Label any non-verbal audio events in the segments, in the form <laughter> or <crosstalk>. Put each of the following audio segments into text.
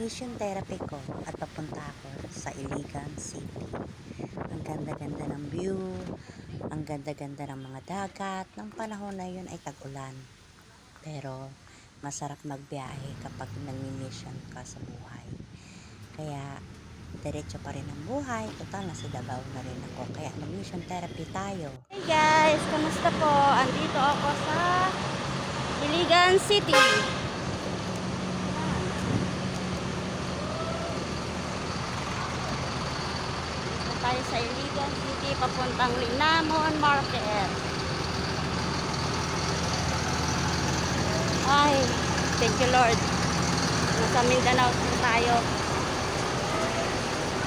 Nag-mission therapy ko at papunta ako sa Iligan City. Ang ganda-ganda ng view, ang ganda-ganda ng mga dagat. Nang panahon na yun ay tag-ulan. Pero masarap magbiyahe kapag nag-mission ka sa buhay. Kaya diretso pa rin ang buhay. Total, nasa Davao na rin ako. Kaya nag-mission therapy tayo. Hey guys, kamusta po? Andito ako sa Iligan City. Tayo sa Iligan City, papuntang Linamon Market. Ay, thank you Lord. Nasa Mindanao tayo.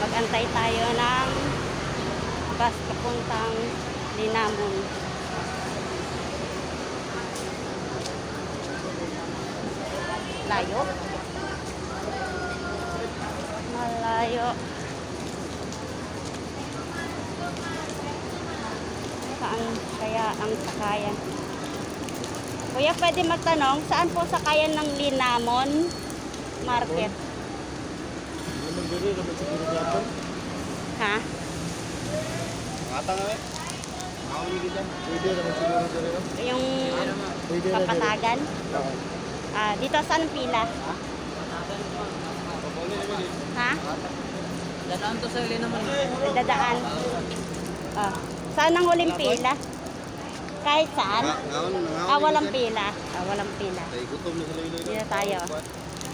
Mag-antay tayo ng bus papuntang Linamon. Layo. Malayo. Saan kaya ang sakayan? Kuya, pwede magtanong, saan po sakayan ng Linamon Market? Ha? Ata nga eh. Pwede naman siguro diri. no? Yung kapatagan? Oo. Ah, dito saan pila? Ha? Dadaan to sa naman. Dadaan. Ah, saan ang huling pila? Kahit saan? Ah, walang pila. Ah, walang pila. Dito tayo.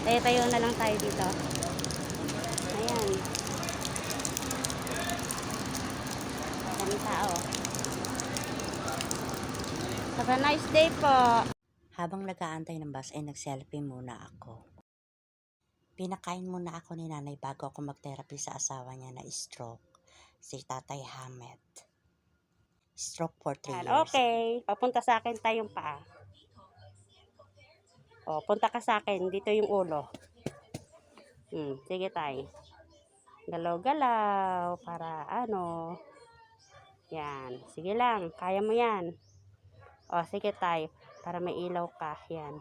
Tayo-tayo na lang tayo dito. Ayan. Kami tao. Have a nice day po. Habang nag-aantay ng bus ay nag-selfie muna ako. Pinakain muna ako ni nanay bago ako mag-therapy sa asawa niya na stroke, si Tatay Hamet. Stroke for 3 Yan, years. okay. Papunta sa akin tayong paa. O, punta ka sa akin. Dito yung ulo. Hmm, sige tay. Galaw-galaw para ano. Yan. Sige lang. Kaya mo yan. O, sige tay. Para may ilaw ka. Yan.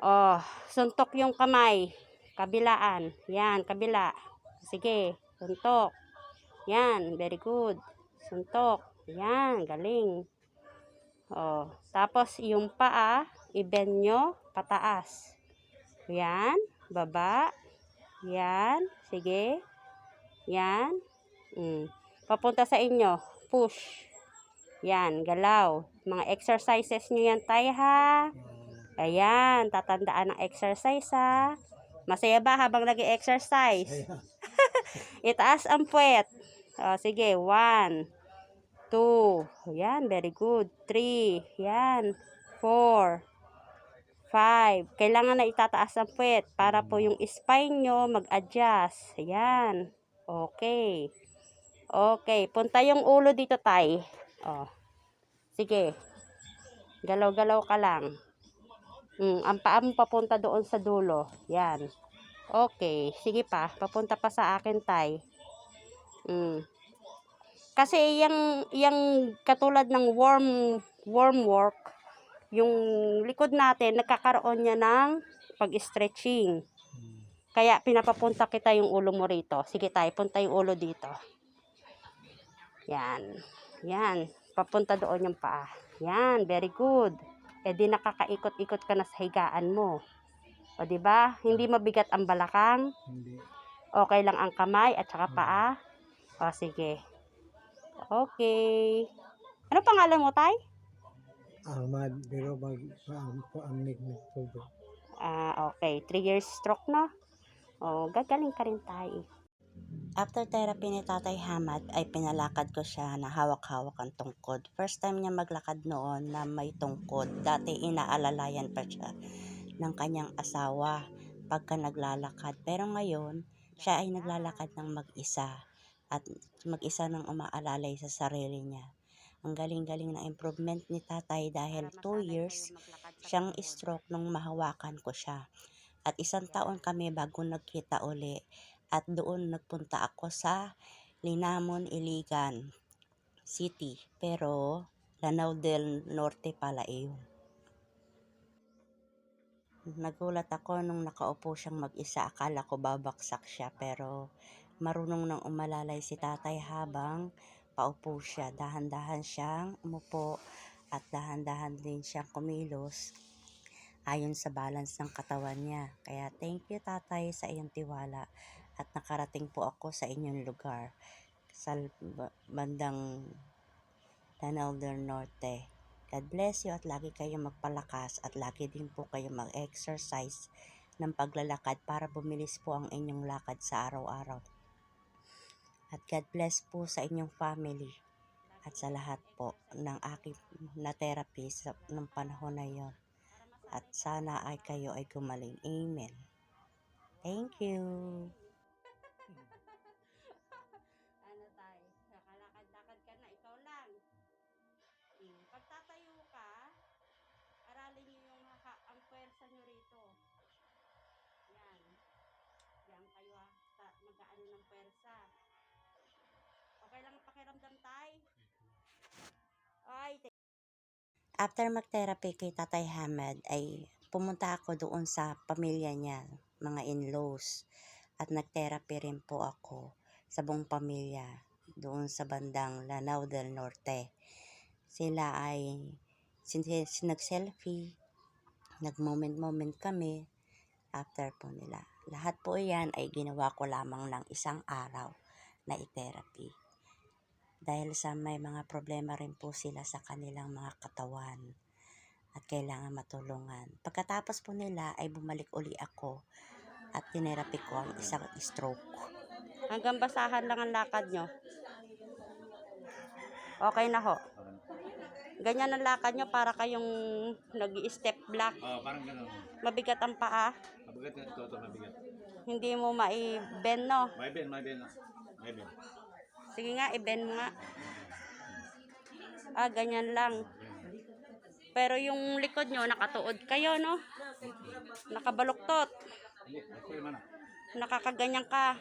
O, suntok yung kamay. Kabilaan. Yan, kabila. Sige. Suntok. Yan. Very good. Suntok. Yan, galing. Oh, tapos yung paa, i-bend nyo pataas. Yan, baba. Yan, sige. Yan. Mm. Papunta sa inyo, push. Yan, galaw. Mga exercises nyo yan, tay ha. Ayan, tatandaan ng exercise ha. Masaya ba habang nag-exercise? <laughs> Itaas ang puwet. O, sige, one, two, yan, very good. Three, yan, four, five. Kailangan na itataas ang puwet para po yung spine nyo mag-adjust. Ayan, okay. Okay, punta yung ulo dito, tay. O, sige. Galaw-galaw ka lang. Mm, ang paa mo papunta doon sa dulo. Yan. Okay, sige pa. Papunta pa sa akin, tay. Mm. Kasi yung yung katulad ng worm worm work, yung likod natin nagkakaroon niya ng pag-stretching. Kaya pinapapunta kita yung ulo mo rito. Sige tayo, punta yung ulo dito. Yan. Yan. Papunta doon yung paa. Yan, very good. E di nakakaikot-ikot ka na sa higaan mo. O di ba? Hindi mabigat ang balakang. Hindi. Okay lang ang kamay at saka paa. O, sige. Okay. Ano pangalan mo, Tay? Ahmad pero mag ang paamnig ni tubo. Ah, okay. 3 years stroke, no? O, gagaling ka rin, Tay. After therapy ni Tatay Hamad ay pinalakad ko siya na hawak-hawak ang tungkod. First time niya maglakad noon na may tungkod. Dati inaalalayan pa siya ng kanyang asawa pagka naglalakad. Pero ngayon, siya ay naglalakad ng mag-isa at mag-isa nang umaalalay sa sarili niya. Ang galing-galing na improvement ni tatay dahil 2 years siyang stroke nung mahawakan ko siya. At isang taon kami bago nagkita uli at doon nagpunta ako sa Linamon, Iligan City. Pero Lanao del Norte pala iyon. Nagulat ako nung nakaupo siyang mag-isa. Akala ko babaksak siya pero marunong nang umalalay si tatay habang paupo siya. Dahan-dahan siyang umupo at dahan-dahan din siyang kumilos ayon sa balance ng katawan niya. Kaya thank you tatay sa iyong tiwala at nakarating po ako sa inyong lugar sa ba- bandang Lanao del Norte. God bless you at lagi kayong magpalakas at lagi din po kayong mag-exercise ng paglalakad para bumilis po ang inyong lakad sa araw-araw. At God bless po sa inyong family at sa lahat po ng aking na therapy sa, ng panahon na yon. At sana ay kayo ay gumaling. Amen. Thank you. <laughs> ano tayo? Nakalakad-lakad ka na, ikaw lang. Hmm. Pagtatayo ka, aralin niyo yung haka, ang pwersa niyo rito. Yan. Yan kayo ha. Ta- mag-aano ng pwersa. After mag-therapy kay Tatay Hamad ay pumunta ako doon sa pamilya niya, mga in-laws. At nag-therapy rin po ako sa buong pamilya doon sa bandang Lanao del Norte. Sila ay nag-selfie, nag-moment-moment kami after po nila. Lahat po yan ay ginawa ko lamang ng isang araw na i-therapy. Dahil sa may mga problema rin po sila sa kanilang mga katawan at kailangan matulungan. Pagkatapos po nila ay bumalik uli ako at tinerapi ko ang isang stroke. hanggang basahan lang ang lakad nyo. Okay na ho. Ganyan ang lakad nyo para kayong nag step block. Oh, parang gano'n. Mabigat ang paa. Mabigat na ito, ito mabigat. Hindi mo mai-bend, no? May ben, may ben. May ben. Sige nga, i-bend mo nga. Ah, ganyan lang. Pero yung likod nyo, nakatuod kayo, no? Nakabaluktot. Nakakaganyan ka.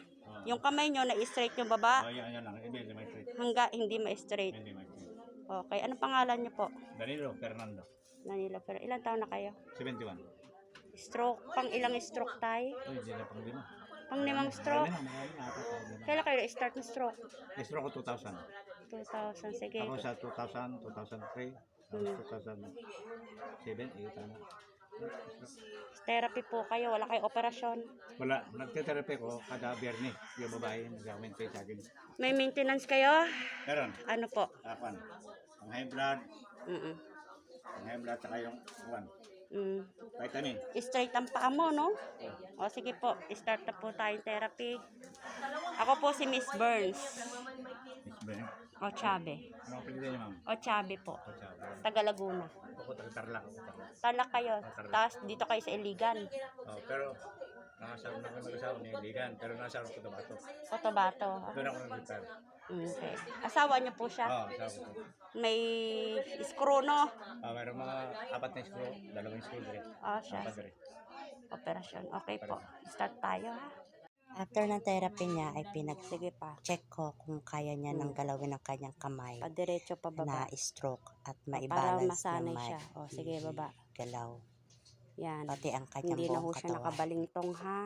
Yung kamay nyo, na-straight yung baba. Oh, yan, yan lang. Hindi, hindi may straight. Hangga hindi ma-straight. Hindi. Okay, ano pangalan nyo po? Danilo Fernando. Nanila, pero ilan taon na kayo? 71. Stroke, pang ilang stroke tayo? Uy, hindi na pang lima. Pang limang stroke? Kailan kayo start ng stroke? Stroke ko 2000. 2000, sige. Ako sa 2000, 2003, Hmm. 2007, 8 ano. Therapy po kayo, wala kayo operasyon. Wala, nagte-therapy ko kada biyernes. Yung babae, nag-comment kayo sa akin. May maintenance kayo? Meron, Ano po? apan. Ang high blood, Mm ang high blood, saka yung one, mm. vitamin. Straight ang paa mo, no? O sige po, start na po tayong therapy. Ako po si Miss Burns. Miss Ben. O Chabe. Ano ang pilihan niyo, ma'am? O Chabe po. Ako siya. Taga Laguna. Ako taga- Talak kayo. Tapos dito kayo sa Iligan. Oh, pero, nakasawa na kami mag-asawa ni Ligan, pero nasa ko ito bato. Cotabato. Doon ako nag-retire. Okay. Asawa niyo po siya. Oo, asawa ko. May screw, no? Ah, mayroong mga apat na school, dalawang school rin. O siya. Apat. Operasyon. Okay po. Start tayo, ha? After ng therapy niya ay pinagsige pa. Check ko kung kaya niya nang galawin ang kanyang kamay Padiretso pa na baba. stroke at Para maibalance masanay naman siya. O, sige, baba. galaw. Yan. Pati ang kanyang Hindi na ho buong siya katawan. nakabalingtong ha.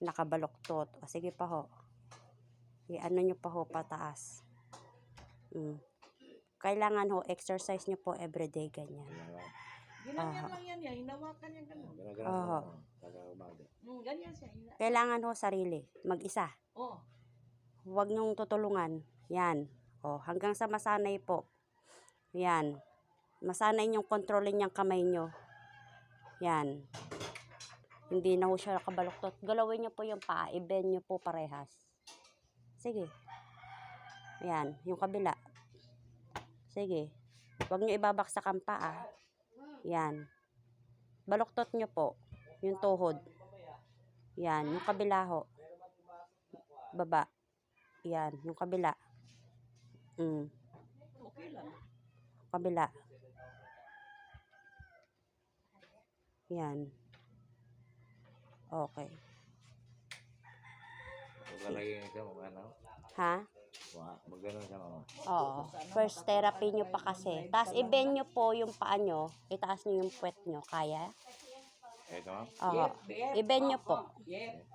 Nakabaluktot. O sige pa ho. I-ano nyo pa ho pataas. Mm. Kailangan ho, exercise nyo po everyday ganyan. Ginanyan lang yan, yan. Hinawakan yan ganun. Oo. Mm, ganyan siya. Kailangan ho sarili. Mag-isa. oh, Huwag nyong tutulungan. Yan. O, hanggang sa masanay po. Yan. Masanay nyong kontrolin yung kamay nyo. Yan. Hindi na ho siya nakabaluktot. Galawin nyo po yung paa. I-bend nyo po parehas. Sige. Yan. Yung kabila. Sige. Huwag nyo ibabaksak ang paa. Yan. Baluktot nyo po. Yung tuhod. Yan. Yung kabila ho. Baba. Yan, yung kabila. Mm, kabila. Yan. Okay. Magalagay ka mo ano? Ha? Magano ka mo? Oo. First therapy nyo pa kasi. Tapos i-bend nyo po yung paa nyo. Itaas nyo yung puwet nyo. Kaya? Ito ma'am. Oo. Iben nyo po.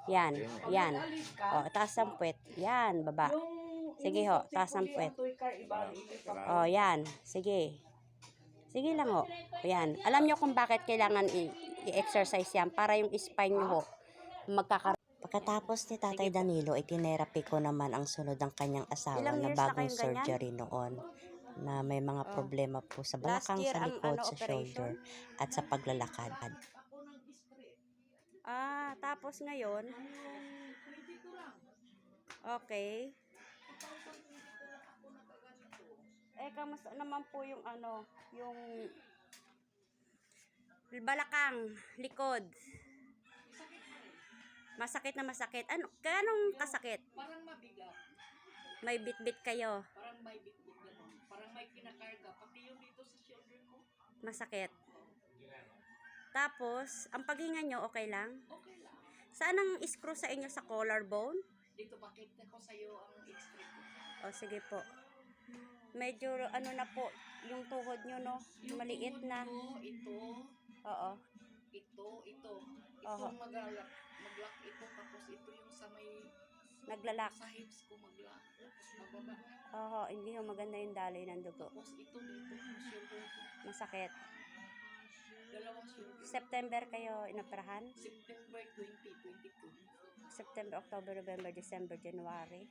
Yan. Yan. O, taas ang puwet. Yan, baba. Sige ho, taas ang puwet. O, yan. Sige. Sige lang ho. Yan. Alam nyo kung bakit kailangan i- i-exercise yan para yung spine nyo ho magkakaroon. Pagkatapos ni Tatay Danilo, itinerapi ko naman ang sunod ng kanyang asawa Ilang na years na bagong kayong ganyan? surgery noon na may mga Oh. problema po sa Last balakang, year sa ang likod, ano, sa shoulder, at sa paglalakad. Ah, tapos ngayon, okay. Eh, kamusta naman po yung ano, yung balakang, likod. Masakit na masakit. Ano, kanong kasakit? Parang mabigat. May bit-bit kayo. Parang may bitbit gano'n. Parang may kinakarga. Pati yung dito sa shoulder ko. Masakit. Tapos, ang paghinga nyo, okay lang? Okay lang. Saan ang screw sa inyo sa collarbone? Dito bakit ko sa'yo ang x-ray ko. O, sige po. Medyo, ano na po, yung tuhod nyo, no? Maliit na. Ito, ito, Oo. ito, ito. Oho. Ito maglak ito. Tapos ito yung sa may, Naglalak. sa hips ko maglak. Tapos mababa. Oo, hindi ho maganda yung daloy ng dugo. Tapos ito dito, yung shoulder ko. Masakit. Dalawang shoulder. September kayo inoperahan? September 2022. September, October, November, December, January.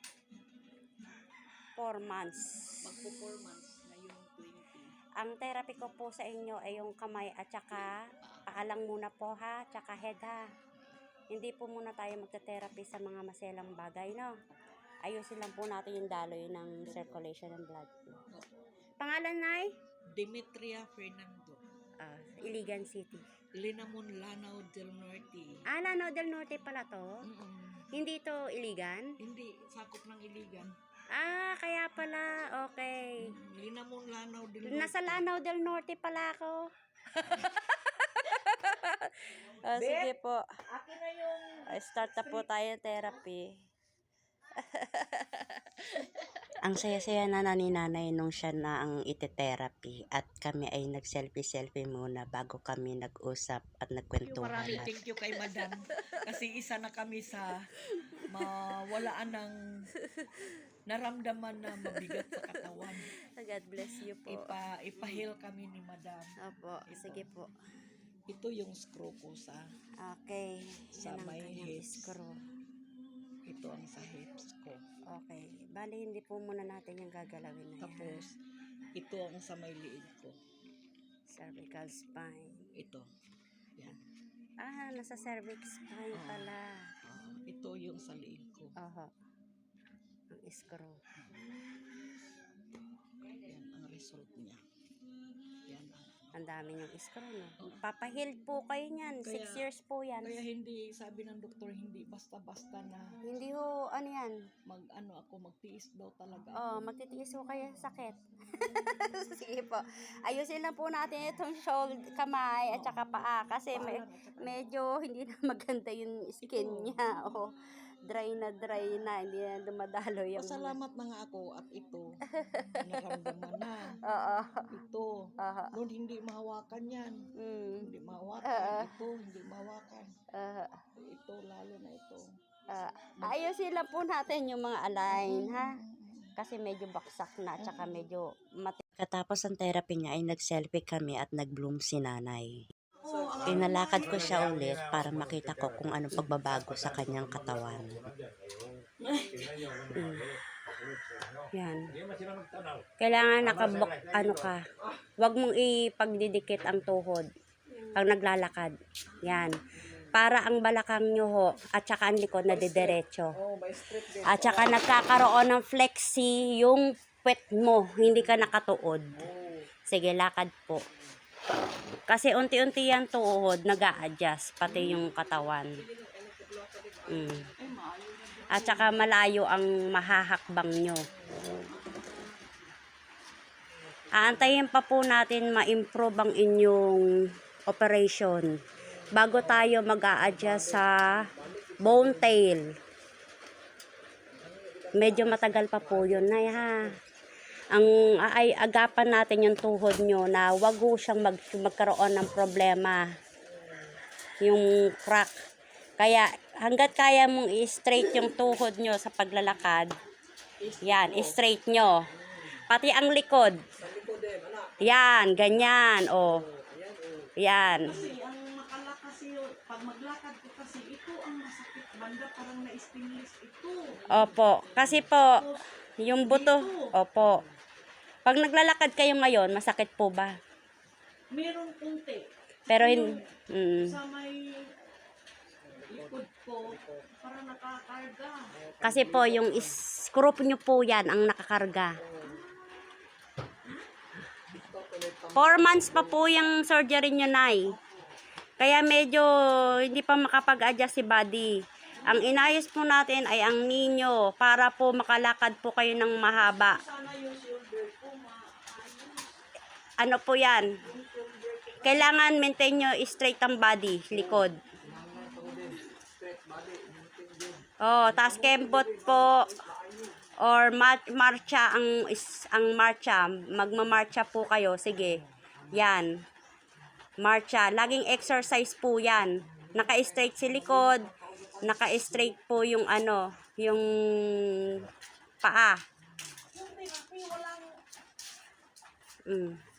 Four months. Magpo 4 months na yung 20. Ang therapy ko po sa inyo ay yung kamay at saka paalang muna po ha, tsaka head ha. Hindi po muna tayo magta-therapy sa mga maselang bagay, no? Ayusin lang po natin yung daloy ng circulation ng blood. Pangalan, Nay? Demetria Fernando. Ah, Iligan City. Linamon Lanao del Norte. Ah, Lanao del Norte pala to. Mm-mm. Hindi to Iligan? Hindi, sakop ng Iligan. Ah, kaya pala. Okay. Linamon Lanao del Norte. Nasa Lanao del Norte pala ako. <laughs> Ah, sige po. Akin na yung Ah, Start na po tayo ng therapy. <laughs> Ang saya-saya na na ni nanay nung siya na ang ite-therapy at kami ay nag-selfie-selfie muna bago kami nag-usap at nagkwentuhan. Maraming thank you kay Madam. Kasi isa na kami sa mawalaan ng naramdaman na mabigat sa katawan. <laughs> God bless you po. Ipa, ipahil kami ni Madam. Opo, sige po. Ito yung screw ko sa, Okay. Sa Yan ang may kanyang hips. screw. ito ang sa hips ko. Okay. Bali, hindi po muna natin yung gagalawin na yan. Tapos, ito ang sa may liig ko. Cervical spine. Ito. Yan. Ah, nasa cervix spine Oo. pala. Ah, ito yung sa liig ko. Oho. Ang screw. Yan ang result niya. Ang dami niyang screw, no? Papahil po kayo niyan. Six Kaya- years po yan. Kaya hindi, sabi ng doktor, hindi basta-basta na Hindi ho, ano yan? mag, ano ako, magtiis daw talaga. Oh, magtitiis ho kayo sa sakit. <laughs> Sige po. Ayusin lang po natin itong shoulder, kamay at saka paa kasi may, medyo hindi na maganda yung skin Ito. niya. Oh, dry na dry na, hindi na dumadalo yung... Pasalamat na nga ako at ito, naramdaman na. <laughs> Oo. Ito, Aha. noon hindi mahawakan yan. Mm. Hindi mahawakan. Ah. Ito, hindi mahawakan. Ah, Ito, lalo na ito. ah, ayusin lang po natin yung mga align, ha? Kasi medyo baksak na at saka medyo mati. Katapos ang therapy niya ay nag-selfie kami at nag-bloom si nanay. Tinalakad ko siya ulit para makita ko kung anong pagbabago sa kanyang katawan. Yan. Kailangan nakabok, ano ka, wag mong ipagdidikit ang tuhod pag naglalakad. Yan. Para ang balakang nyo ho, at saka ang likod na didiretso. At saka nagkakaroon ng flexi yung puwet mo, hindi ka nakatuod. Sige, lakad po. Kasi unti-unti yan tuhod, nag adjust pati yung katawan. Mm. At saka malayo ang mahahakbang nyo. Aantayin pa po natin ma-improve ang inyong operation bago tayo mag adjust sa bone tail. Medyo matagal pa po yun na ha. Ang ay agapan natin yung tuhod nyo na wag siyang mag, magkaroon ng problema. yung crack. Kaya hanggat kaya mong i-straight yung tuhod nyo sa paglalakad, yan, i-straight nyo. Pati ang likod. Yan, ganyan, oh. Yan. Pag maglakad kasi ito ang masakit banda parang na-stimulus ito. Opo. Kasi po, yung buto, opo. Pag naglalakad kayo ngayon, masakit po ba? Meron kunti. Pero hin mm, Sa may likod ko, parang nakakarga. kasi po yung screw nyo po yan ang nakakarga. Four months pa po yung surgery nyo, Nay. Kaya medyo hindi pa makapag-adjust si body. Ang inayos po natin ay ang ninyo para po makalakad po kayo ng mahaba. Ano po yan? Kailangan maintain nyo straight ang body, likod. Oh, tas kembot po or ma- marcha ang is, ang marcha, magmamarcha po kayo. Sige. Yan. Marcha, laging exercise po 'yan. Naka-straight si likod, naka-straight po yung ano, yung paa. Mm.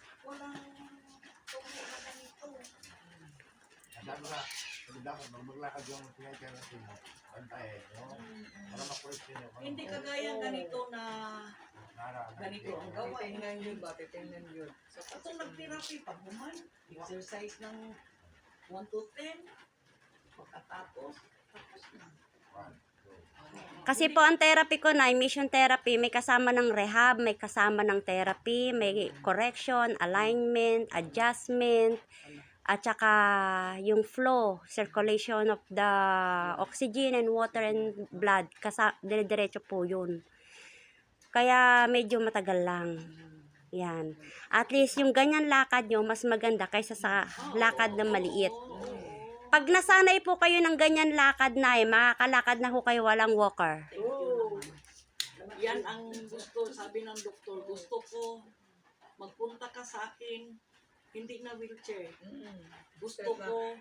Nga, sabi dapat pag maglakad yung pinag-therapy mo, bantayin, no? Para yun yung Hindi kagaya ganito na Nara- ganito ang gawa. eh. Titingnan yun ba? Titingnan yun. Sa Itong nag-therapy pag human, exercise ng 1 to 10, pagkatapos, tapos na. Kasi po ang therapy ko na, emission therapy, may kasama ng rehab, may kasama ng therapy, may correction, alignment, adjustment, at saka yung flow, circulation of the oxygen and water and blood, kasa, dire-diretso po yun. Kaya medyo matagal lang. Yan. At least yung ganyan lakad nyo, mas maganda kaysa sa lakad na maliit. Pag nasanay po kayo ng ganyan lakad na eh, makakalakad na ho kayo walang walker. Oh, yan ang gusto, sabi ng doktor, gusto ko magpunta ka sa akin, hindi na wheelchair. Gusto ko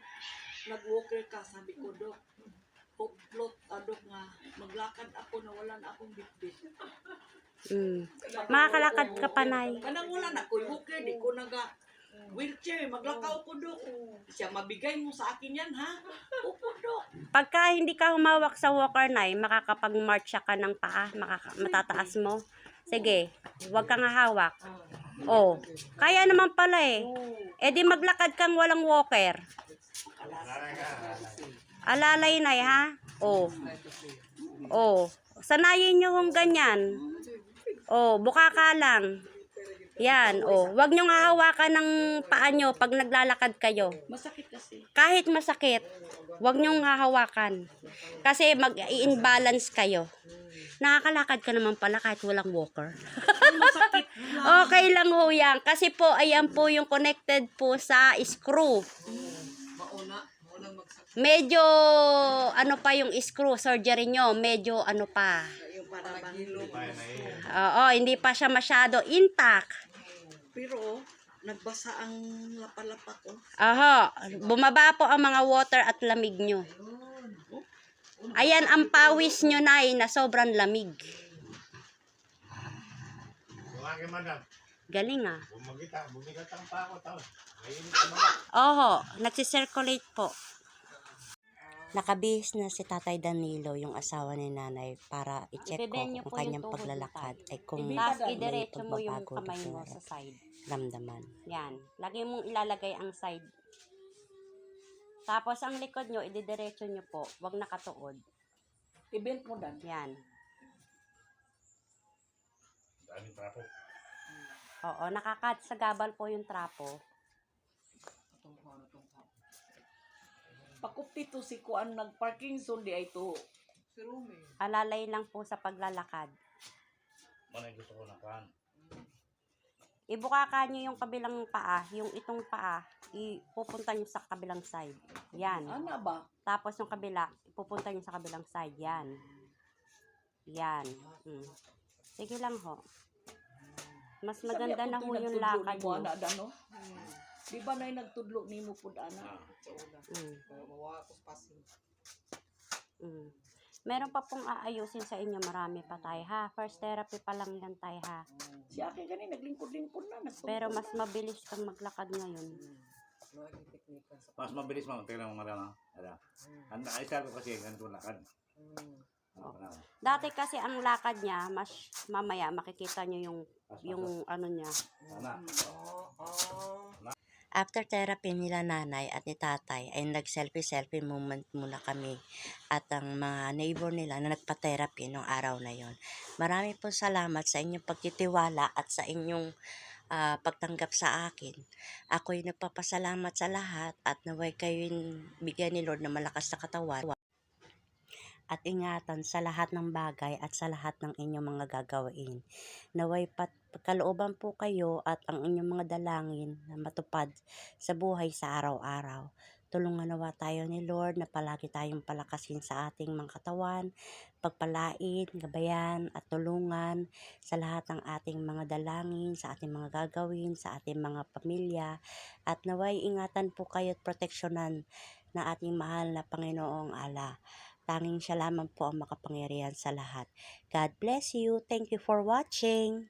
nag-walker ka, sabi ko, Dok. Hoplot, adok nga, maglakad ako na wala na akong bitbit. Mm. Makakalakad ka pa, Nay. Kanang wala na ko, walker, di ko naga wheelchair, maglakaw ko, Dok. Siya, mabigay mo sa akin yan, ha? Opo, Dok. Pagka hindi ka humawak sa walker, Nay, makakapag-march ka ng paa, makaka- matataas mo. Sige, huwag kang hawak. Oh, kaya naman pala eh. Eh di maglakad kang walang walker. Alalay, Nay, ha? Oh. Oh. Sanayin nyo hong ganyan. Oh, buka ka lang. Yan, oh. Huwag nyo hahawakan ng paa nyo pag naglalakad kayo. Masakit kasi. Kahit masakit, huwag niyong hahawakan. Kasi mag-i-imbalance kayo. Nakakalakad ka naman pala kahit walang walker. Masakit. okay lang ho yan. Kasi po, ayan po yung connected po sa screw. Medyo, ano pa yung screw, surgery nyo, medyo ano pa. Oo, hindi pa siya masyado intact. Pero, nagbasa ang lapalapa ko. Aha, bumaba po ang mga water at lamig nyo. Ayan ang pawis nyo na na sobrang lamig. Galing ah. Bumagita, bumigat ang pa ako, tao. Oho, nagsisirculate po. Nakabihis na si Tatay Danilo, yung asawa ni nanay, para i-check ko kung po kanyang paglalakad ay kung Tapos may idiretso mo yung kamay mo na sa side. ramdaman. Yan. Lagi mong ilalagay ang side. Tapos ang likod nyo, ididiretso nyo po. Huwag nakatuod. I-bend mo dan. Yan. Daming trapo. Oo, nakakat sa gabal po yung trapo. Pakupti to si Kuan nag-parking zone di ay to. Alalay lang po sa paglalakad. Mana yung gusto ko na kan. Ibukakan nyo yung kabilang paa, yung itong paa, ipupunta nyo sa kabilang side. Yan. Ana ba? Tapos yung kabila, ipupunta nyo sa kabilang side. Yan. Yan. Mm. Sige lang ho. Mas maganda na ho yung lakad mo. nyo. Ana dan no? Di ba na nagtudlo ni mo pud ana? Ah. Mm. Mm. Meron pa pong aayusin sa inyo, marami pa tayo ha. First therapy pa lang yan tayo ha. Si akin gani naglingkod-lingkod na nagtungkod Pero mas na. mabilis kang maglakad ngayon. No, yung technique sa Mas mabilis mo. Tingnan mo marana. Ada. Mm. Ang ay sabi ko kasi ganito lakad. Mm. Ano na? Dati kasi ang lakad niya, mas mamaya makikita nyo yung, yung ano niya. Ana. Oh, oh. After therapy nila nanay at ni tatay ay nag-selfie-selfie moment muna kami at ang mga neighbor nila na nagpa-therapy nung araw na yon. Marami po salamat sa inyong pagtitiwala at sa inyong ah, pagtanggap sa akin. Ako'y nagpapasalamat sa lahat at naway kayo bigyan ni Lord na malakas na katawan at ingatan sa lahat ng bagay at sa lahat ng inyong mga gagawin. Naway pat pagkalooban po kayo at ang inyong mga dalangin na matupad sa buhay sa araw-araw. Tulungan nawa tayo ni Lord na palagi tayong palakasin sa ating mga katawan, pagpalain, gabayan at tulungan sa lahat ng ating mga dalangin, sa ating mga gagawin, sa ating mga pamilya. At naway ingatan po kayo at proteksyonan na ating mahal na Panginoong Allah. Tanging siya lamang po ang makapangyarihan sa lahat. God bless you. Thank you for watching.